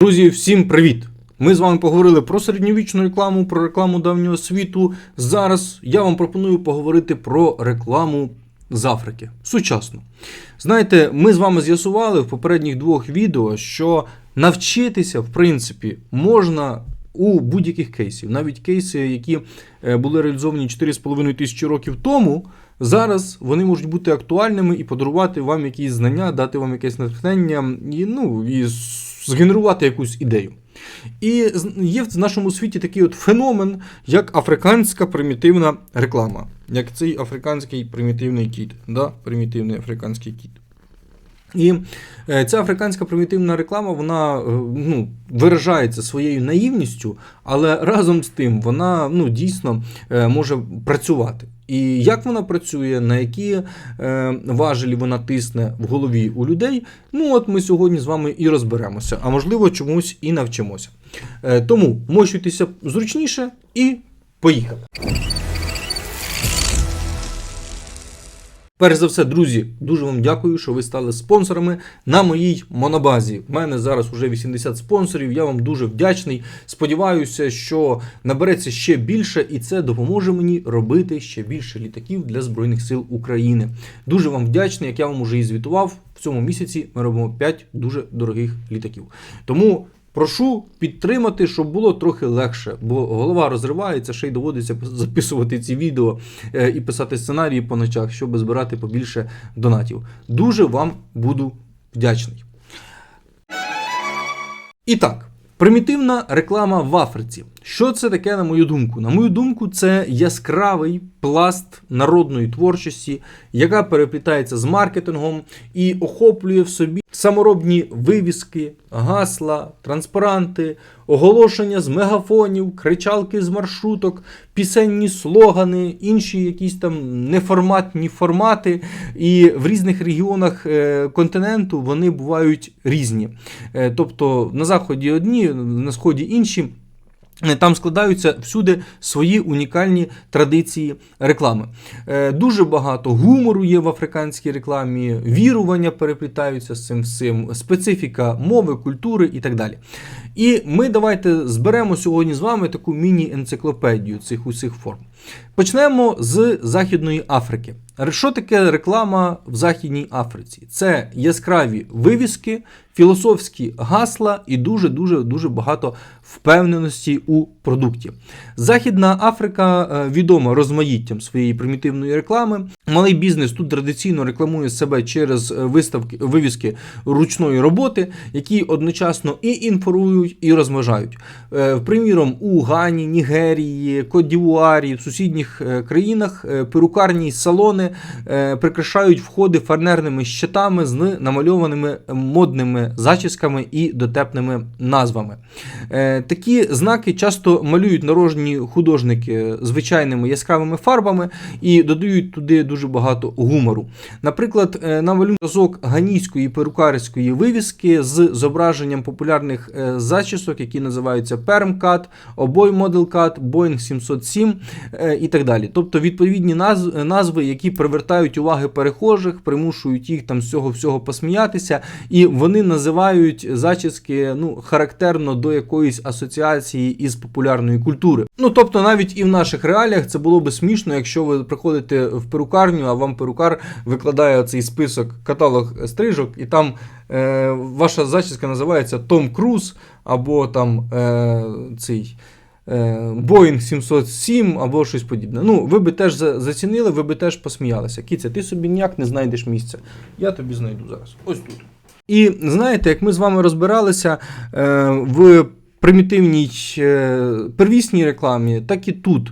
Друзі, всім привіт! Ми з вами поговорили про середньовічну рекламу, про рекламу давнього світу. Зараз я вам пропоную поговорити про рекламу з Африки. Сучасну. Знаєте, ми з вами з'ясували в попередніх двох відео, що навчитися, в принципі, можна у будь-яких кейсів. Навіть кейси, які е, були реалізовані 4,5 тисячі років тому. Зараз вони можуть бути актуальними і подарувати вам якісь знання, дати вам якесь натхнення і, ну, і згенерувати якусь ідею. І є в нашому світі такий от феномен, як африканська примітивна реклама, як цей африканський примітивний кіт. Да? Примітивний африканський кіт. І е, ця африканська примітивна реклама вона е, ну, виражається своєю наївністю, але разом з тим вона ну, дійсно е, може працювати. І як вона працює, на які е, важелі вона тисне в голові у людей, ну от ми сьогодні з вами і розберемося, а можливо чомусь і навчимося. Е, тому мощуйтеся зручніше і поїхали. Перш за все, друзі, дуже вам дякую, що ви стали спонсорами на моїй монобазі. У мене зараз уже 80 спонсорів. Я вам дуже вдячний. Сподіваюся, що набереться ще більше, і це допоможе мені робити ще більше літаків для Збройних сил України. Дуже вам вдячний, як я вам уже і звітував. В цьому місяці ми робимо 5 дуже дорогих літаків. Тому. Прошу підтримати, щоб було трохи легше, бо голова розривається, ще й доводиться записувати ці відео е, і писати сценарії по ночах, щоб збирати побільше донатів. Дуже вам буду вдячний. І так, примітивна реклама в Африці. Що це таке, на мою думку? На мою думку, це яскравий пласт народної творчості, яка переплітається з маркетингом і охоплює в собі саморобні вивіски, гасла, транспаранти, оголошення з мегафонів, кричалки з маршруток, пісенні слогани, інші якісь там неформатні формати. І в різних регіонах е, континенту вони бувають різні. Е, тобто на заході одні, на сході інші. Е, Там складаються всюди свої унікальні традиції реклами. Е, Дуже багато гумору є в африканській рекламі, вірування переплітаються з цим всім, специфіка мови, культури і так далі. І ми давайте зберемо сьогодні з вами таку міні-енциклопедію цих усіх форм. Почнемо з Західної Африки. Що таке реклама в Західній Африці? Це яскраві вивіски, філософські гасла і дуже дуже дуже багато впевненості у продукті. Західна Африка е, відома розмаїттям своєї примітивної реклами. Малий бізнес тут традиційно рекламує себе через е, виставки вивіски ручної роботи, які одночасно і інформують, і розмножають. Е, Приміром, у Гані, Нігерії, Кодівуарі, в сусідніх країнах перукарні салони е, прикрашають входи фарнерними щитами з намальованими модними зачісками і дотепними назвами. Е, Такі знаки часто малюють народні художники звичайними яскравими фарбами і додають туди дуже багато гумору. Наприклад, е, на зразок ганійської перукарської вивіски з зображенням популярних зачісок, які називаються Perm Cut, Oboi Model Cut, Boeing 707 е, і так далі. Тобто відповідні назви, які привертають уваги перехожих, примушують їх там з цього всього посміятися, і вони називають зачіски ну, характерно до якоїсь асоціації із популярної культури. Ну тобто, навіть і в наших реаліях це було би смішно, якщо ви приходите в перукарню, а вам перукар викладає цей список каталог стрижок, і там е, ваша зачіска називається Том Круз або там е, цей. Е, Boeing 707 або щось подібне. Ну, ви би теж зацінили, ви би теж посміялися. Кіця, ти собі ніяк не знайдеш місця. Я тобі знайду зараз. Ось тут. І знаєте, як ми з вами розбиралися е, в примітивній е, первісній рекламі, так і тут.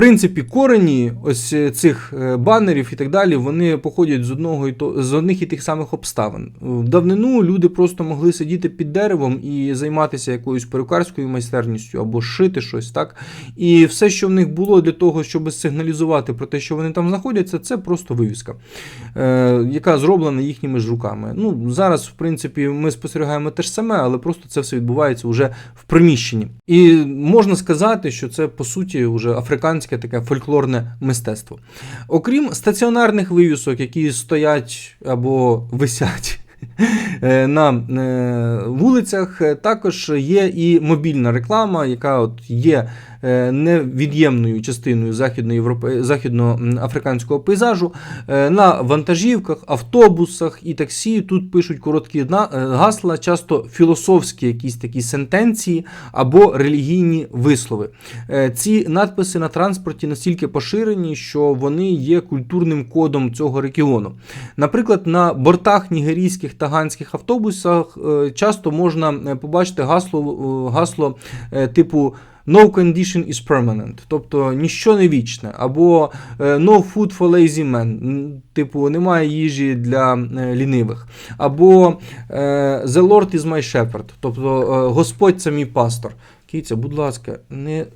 Принципі, корені ось е, цих е, банерів і так далі, вони походять з одного і то з одних і тих самих обставин. В давнину люди просто могли сидіти під деревом і займатися якоюсь перукарською майстерністю або шити щось, так. І все, що в них було для того, щоб сигналізувати про те, що вони там знаходяться, це просто вивіска, е, яка зроблена їхніми ж руками. Ну, зараз, в принципі, ми спостерігаємо те ж саме, але просто це все відбувається вже в приміщенні. І можна сказати, що це по суті вже африканське таке фольклорне мистецтво. Окрім стаціонарних вивісок, які стоять або висять е, на е, вулицях. Е, Також є і мобільна реклама, яка от є невід'ємною частиною західноафриканського пейзажу. Е, На вантажівках, автобусах і таксі тут пишуть короткі е, гасла, часто філософські якісь такі сентенції або релігійні вислови. Е, Ці надписи на транспорті настільки поширені, що вони є культурним кодом цього регіону. Наприклад, на бортах нігерійських та ганських автобусах е, часто можна е, побачити гасло, е, гасло е, типу. No condition is permanent, тобто ніщо не вічне, або е, no food for lazy men, типу немає їжі для е, лінивих, або е, The Lord is my shepherd, тобто Господь це мій пастор. Кіця, будь ласка, не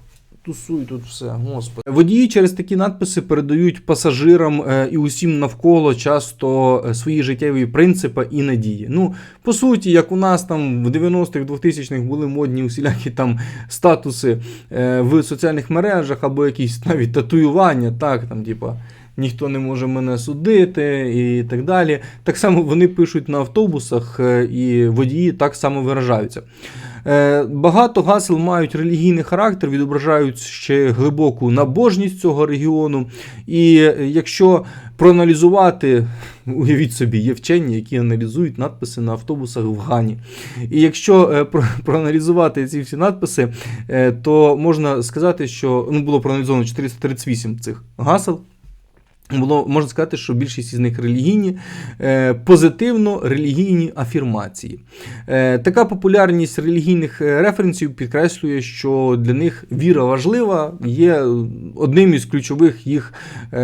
тусуй тут все, господи. Водії через такі надписи передають пасажирам е, і усім навколо часто е, свої життєві принципи і надії. Ну, по суті, як у нас там в 90-х, 2000-х були модні усілякі там статуси е, в соціальних мережах або якісь навіть татуювання, так, там, типа. Ніхто не може мене судити і так далі. Так само вони пишуть на автобусах, і водії так само виражаються. Е, Багато гасел мають релігійний характер, відображають ще глибоку набожність цього регіону. І е, якщо проаналізувати, уявіть собі, є вчені, які аналізують надписи на автобусах в Гані. І якщо е, про- проаналізувати ці всі надписи, то можна сказати, що ну, було проаналізовано 438 цих гасел. Було можна сказати, що більшість із них релігійні, е, позитивно релігійні афірмації. Е, така популярність релігійних е, референсів підкреслює, що для них віра важлива, є одним із ключових їх е,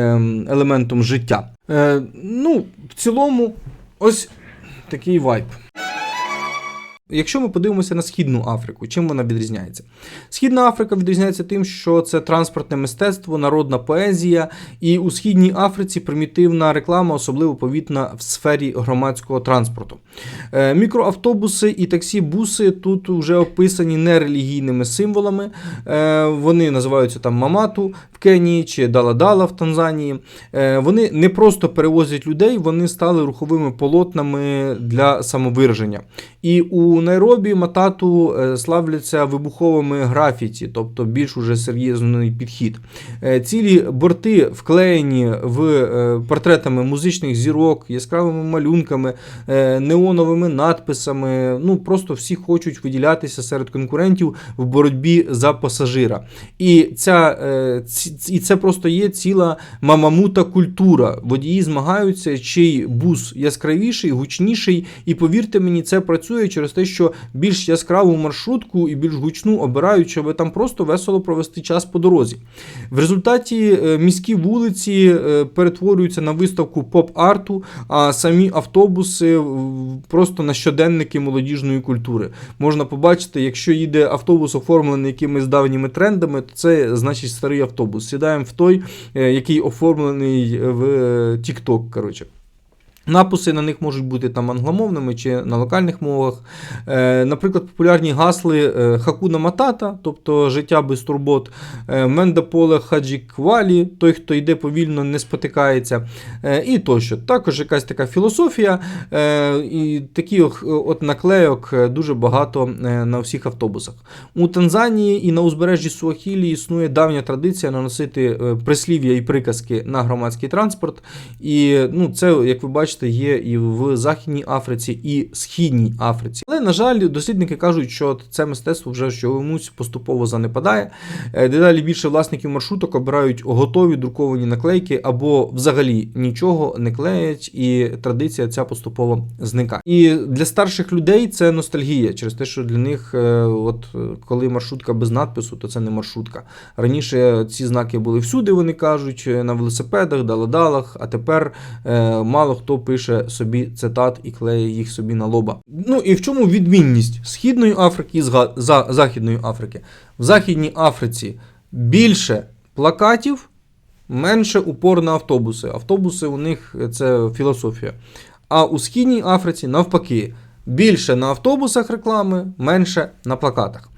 елементом життя. Ну, в цілому, ось такий вайб. Якщо ми подивимося на Східну Африку, чим вона відрізняється? Східна Африка відрізняється тим, що це транспортне мистецтво, народна поезія, і у Східній Африці примітивна реклама, особливо повітна в сфері громадського транспорту. Е, Мікроавтобуси і таксі-буси тут вже описані нерелігійними символами. Е, Вони називаються там Мамату в Кенії чи Даладала в Танзанії. Е, Вони не просто перевозять людей, вони стали руховими полотнами для самовираження. І у Найробі Матату е, славляться вибуховими графіті, тобто більш уже серйозний підхід. Е, Цілі борти вклеєні в е, портретами музичних зірок, яскравими малюнками, неоновими надписами. Ну просто всі хочуть виділятися серед конкурентів в боротьбі за пасажира. І ця, і це просто є ціла мамамута культура. Водії змагаються, чий бус яскравіший, гучніший. І повірте мені, це працює через те, що більш яскраву маршрутку і більш гучну обирають, щоб там просто весело провести час по дорозі. В результаті е, міські вулиці е, перетворюються на виставку поп-арту, а самі автобуси просто на щоденники молодіжної культури. Можна побачити, якщо їде автобус оформлений якимись давніми трендами, то це значить старий автобус. Сідаємо в той, е, який оформлений в TikTok, коротше. Написи на них можуть бути там англомовними чи на локальних мовах. Е, наприклад, популярні гасли е, Хакуна Матата, тобто життя без турбот, е, Мендаполе Хаджіквалі, той, хто йде повільно, не спотикається, і тощо. Також якась така філософія, і такі от наклейок дуже багато на всіх автобусах. У Танзанії і на узбережжі Суахілі існує давня традиція наносити прислів'я і приказки на громадський транспорт. І ну, це, як ви бачите, є і в Західній Африці, і Східній Африці. Але, на жаль, дослідники кажуть, що це мистецтво вже чомусь поступово занепадає. Е, Дедалі більше власників маршруток обирають готові друковані наклейки або взагалі нічого не клеять, і традиція ця поступово зникає. І для старших людей це ностальгія через те, що для них, е, от коли маршрутка без надпису, то це не маршрутка. Раніше ці знаки були всюди, вони кажуть, е, на велосипедах, даладалах, а тепер мало хто пише собі цитат і клеє їх собі на лоба. Ну і в чому відмінність Східної Африки і за Західної Африки? В Західній Африці більше плакатів, менше упор на автобуси. Автобуси у них е, це філософія. А у Східній Африці навпаки, більше на автобусах реклами, менше на плакатах.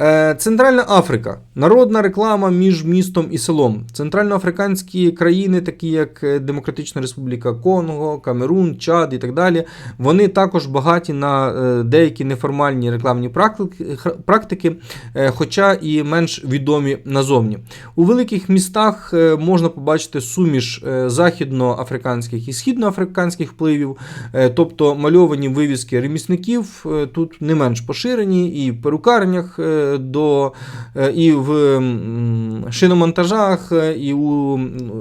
Е, Центральна Африка. Народна реклама між містом і селом. Центральноафриканські країни, такі як е, Демократична Республіка Конго, Камерун, Чад і так далі, вони також багаті на е, деякі неформальні рекламні практики, хоча і менш відомі назовні. У великих містах можна побачити суміш західноафриканських і східноафриканських впливів, тобто мальовані вивіски ремісників тут не менш поширені, і в перукарнях до, е, і в шиномонтажах, е, і у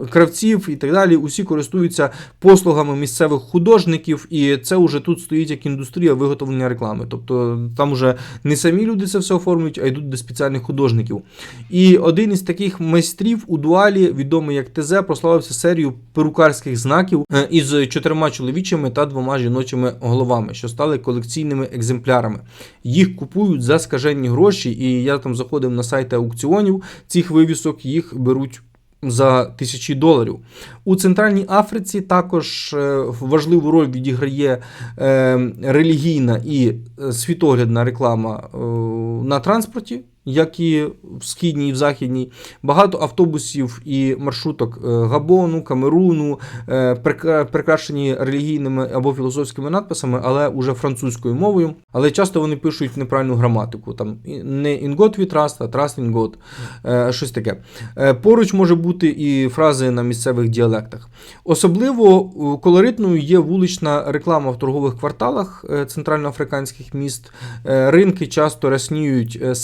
кравців, і так далі. Усі користуються послугами місцевих художників, і це вже тут стоїть як індустрія виготовлення реклами. Тобто там вже не самі люди це все оформлюють, а йдуть до спеціальних художників. І один із таких майстрів у дуалі, відомий як ТЗ, прославився серією перукарських знаків е, із чотирма чоловічими та двома жіночими головами, що стали колекційними екземплярами. Їх купують за скажені гроші, і я там заходив на сайти аукціонів цих вивісок, їх беруть. За тисячі доларів у Центральній Африці також е, важливу роль відіграє е, релігійна і е, світоглядна реклама на транспорті, як і в східній і в західній. Багато автобусів і маршруток е, Габону, Камеруну, е, прикрашені релігійними або філософськими надписами, але уже французькою мовою. Але часто вони пишуть неправильну граматику. Там не God we trust, а in God. Е, Щось таке. Поруч може бути і фрази на місцевих діалектах. Особливо колоритною є вулична реклама в торгових кварталах центральноафриканських міст. Ринки часто рясніють е,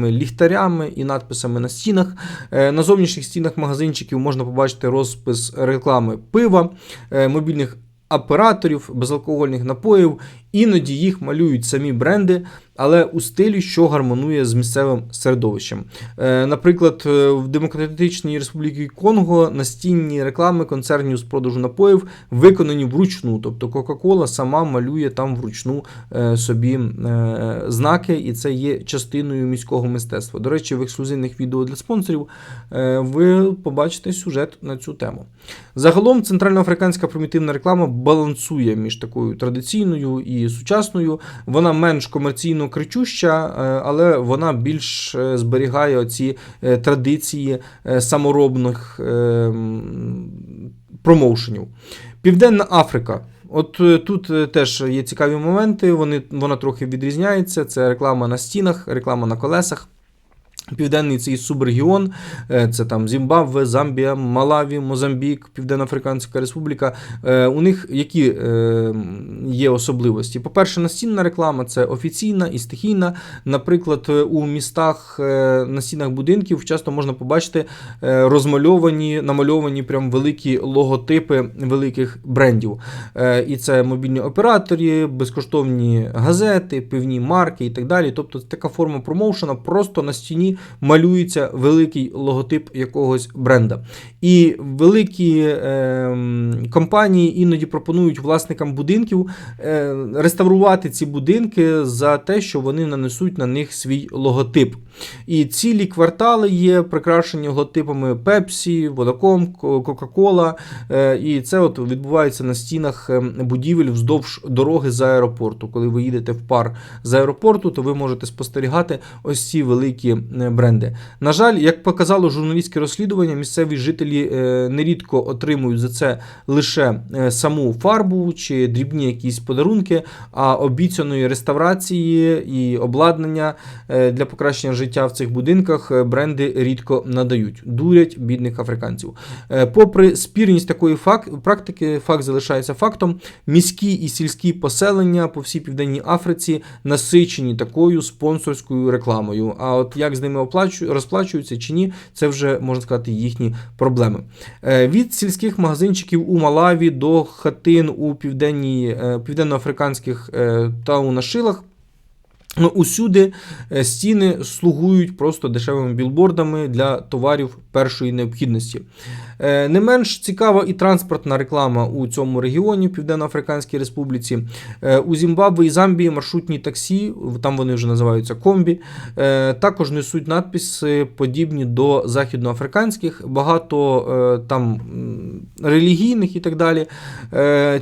саморобними ліхтарями і надписами на стінах. Е, На зовнішніх стінах магазинчиків можна побачити розпис реклами пива, е, мобільних операторів, безалкогольних напоїв. Іноді їх малюють самі бренди, але у стилі, що гармонує з місцевим середовищем. Е, Наприклад, е, в Демократичній Республіці Конго настінні реклами концернів з продажу напоїв виконані вручну. Тобто Кока-Кола сама малює там вручну е, собі знаки, і це є частиною міського мистецтва. До речі, в ексклюзивних відео для спонсорів ви побачите сюжет на цю тему. Загалом центральноафриканська примітивна реклама балансує між такою традиційною і сучасною. Вона менш комерційно кричуща, е, але вона більш е, зберігає ці традиції е, саморобних е, промоушенів. Південна Африка. От тут теж є цікаві моменти, вони, вона трохи відрізняється. Це реклама на стінах, реклама на колесах. Південний цей субрегіон, е, це там Зімбабве, Замбія, Малаві, Мозамбік, Південно-Африканська Республіка. Е, У них які е, є особливості? По-перше, настінна реклама це офіційна і стихійна. Наприклад, у містах на стінах будинків часто можна побачити розмальовані, намальовані прям великі логотипи великих брендів. І це мобільні операторі, безкоштовні газети, пивні марки і так далі. Тобто така форма промоушена, просто на стіні малюється великий логотип якогось бренда. І великі е, компанії іноді пропонують власникам будинків е, реставрувати ці будинки за те, що вони нанесуть на них свій логотип. І цілі квартали є прикрашені логотипами Pepsi, Vodacom, Coca-Cola. Е, І це от відбувається на стінах е, будівель вздовж дороги з аеропорту. Коли ви їдете в пар з аеропорту, то ви можете спостерігати ось ці великі бренди. На жаль, як показало журналістське розслідування, місцеві жителі е, нерідко отримують за це лише е, саму фарбу чи дрібні якісь подарунки, а обіцяної реставрації і обладнання е, для покращення життя в цих будинках бренди рідко надають, дурять бідних африканців. Попри спірність такої практики, факт залишається фактом. Міські і сільські поселення по всій південній Африці насичені такою спонсорською рекламою. А от як з ними розплачуються чи ні, це вже можна сказати їхні проблеми. Е, Від сільських магазинчиків у Малаві до хатин у південній, е, південноафриканських е, таунашилах. Ну, усюди е, стіни слугують просто дешевими білбордами для товарів першої необхідності. Е, Не менш цікава і транспортна реклама у цьому регіоні, Південно-Африканській Республіці. Е, У Зімбабве і Замбії маршрутні таксі, там вони вже називаються комбі, також несуть надписи подібні до західноафриканських, багато там релігійних і так далі.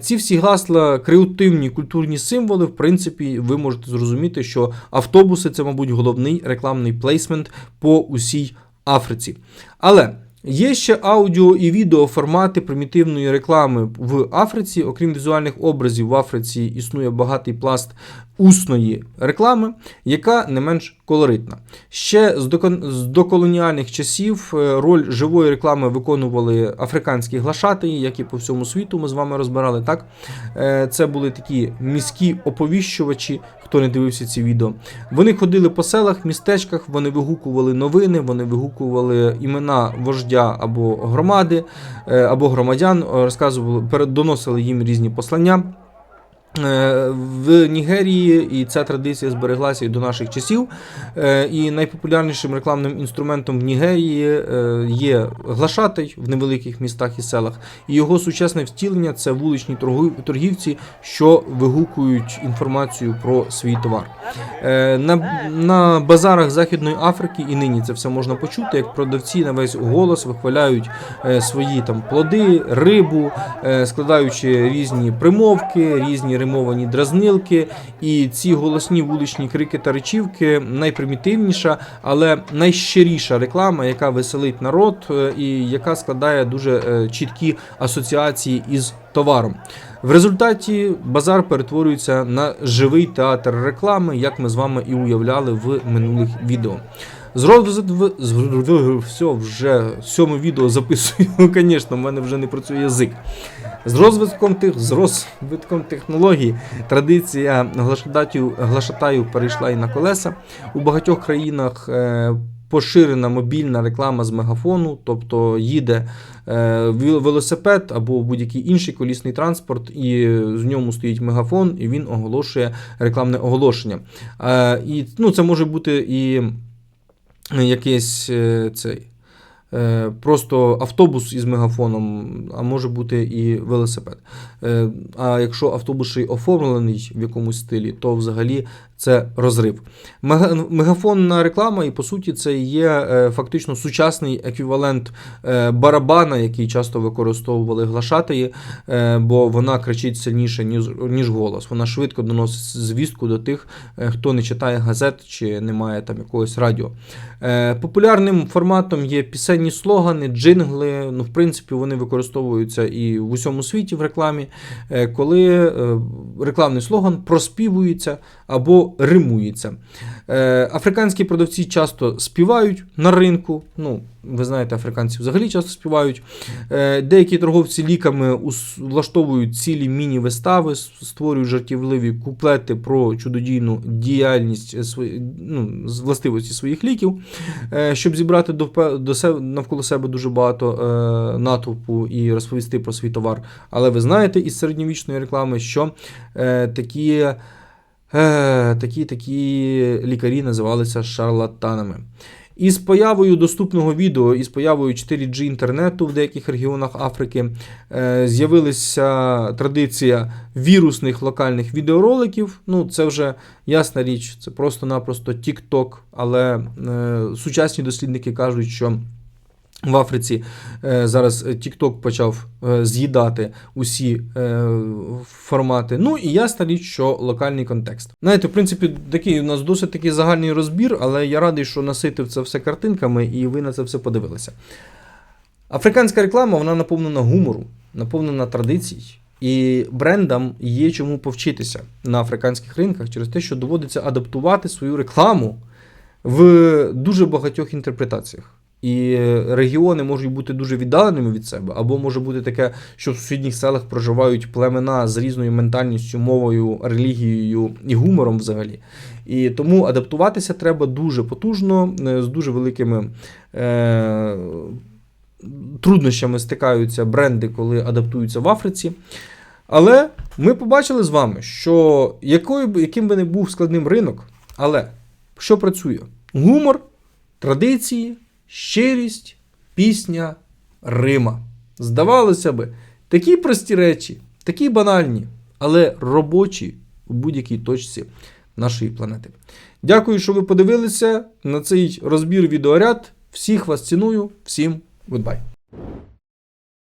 Ці всі гасла, креативні культурні символи, в принципі, ви можете зрозуміти, що що автобуси це, мабуть, головний рекламний плейсмент по усій Африці. Але є ще аудіо і відео формати примітивної реклами в Африці. Окрім візуальних образів, в Африці існує багатий пласт усної реклами, яка не менш колоритна. Ще з доколоніальних часів е, роль живої реклами виконували африканські глашатаї, як і по всьому світу. Ми з вами розбирали так. Е, Це були такі міські оповіщувачі, хто не дивився ці відео. Вони ходили по селах, містечках, вони вигукували новини, вони вигукували імена вождя або громади, е, або громадян, розказували, доносили їм різні послання. Е, В Нігерії і ця традиція збереглася і до наших часів. Е, І найпопулярнішим рекламним інструментом в Нігерії е, є глашатай в невеликих містах і селах. І його сучасне втілення це вуличні торгівці, що вигукують інформацію про свій товар. На, на базарах Західної Африки і нині це все можна почути, як продавці на весь голос вихваляють свої там плоди, рибу, складаючи різні примовки, різні римовані дразнилки. І ці голосні вуличні крики та речівки найпримітивніша, але найщиріша реклама, яка веселить народ е, і яка складає дуже е, чіткі асоціації із товаром. В результаті базар перетворюється на живий театр реклами, як ми з вами і уявляли в минулих відео. З розвитку все вже сьоме відео записую. Ну, звісно, в мене вже не працює язик. З розвитком тих з розвитком технологій традиція глашатаїв перейшла і на колеса. У багатьох країнах е, поширена мобільна реклама з мегафону, тобто їде е, велосипед або будь-який інший колісний транспорт, і з ньому стоїть мегафон, і він оголошує рекламне оголошення. Е, і ну, це може бути і якийсь цей. Е, Просто автобус із мегафоном, а може бути і велосипед. Е, А якщо автобус ще й оформлений в якомусь стилі, то взагалі це розрив. Мегафонна реклама, і по суті, це є е, фактично сучасний еквівалент е, барабана, який часто використовували глашатаї, е, бо вона кричить сильніше, ніж, ніж голос. Вона швидко доносить звістку до тих, хто не читає газет чи не має там якогось радіо. Популярним форматом є пісенні слогани, джингли. Ну, в принципі, вони використовуються і в усьому світі в рекламі, коли рекламний слоган проспівується або римується. Е, Африканські продавці часто співають на ринку. Ну, ви знаєте, африканці взагалі часто співають. Е, Деякі торговці ліками влаштовують цілі міні-вистави, створюють жартівливі куплети про чудодійну діяльність ну, властивості своїх ліків, е, щоб зібрати до, до себе, навколо себе дуже багато е, натовпу і розповісти про свій товар. Але ви знаєте із середньовічної реклами, що е, такі. Е, такі, такі лікарі називалися шарлатанами. Із появою доступного відео, із появою 4G інтернету в деяких регіонах Африки е, з'явилася традиція вірусних локальних відеороликів. Ну, це вже ясна річ, це просто-напросто TikTok, але е, сучасні дослідники кажуть, що в Африці е, зараз TikTok почав е, з'їдати усі е, формати. Ну і ясна річ, що локальний контекст. Знаєте, в принципі, такий у нас досить такий загальний розбір, але я радий, що наситив це все картинками, і ви на це все подивилися. Африканська реклама вона наповнена гумору, наповнена традицій. І брендам є чому повчитися на африканських ринках через те, що доводиться адаптувати свою рекламу в дуже багатьох інтерпретаціях. І регіони можуть бути дуже віддаленими від себе, або може бути таке, що в сусідніх селах проживають племена з різною ментальністю, мовою, релігією і гумором взагалі. І тому адаптуватися треба дуже потужно, е, з дуже великими е, труднощами стикаються бренди, коли адаптуються в Африці. Але ми побачили з вами, що якою, яким би не був складним ринок, але що працює? Гумор, традиції, щирість, пісня, Рима. Здавалося би, такі прості речі, такі банальні, але робочі у будь-якій точці нашої планети. Дякую, що ви подивилися на цей розбір відеоряд. Всіх вас ціную, всім гудбай.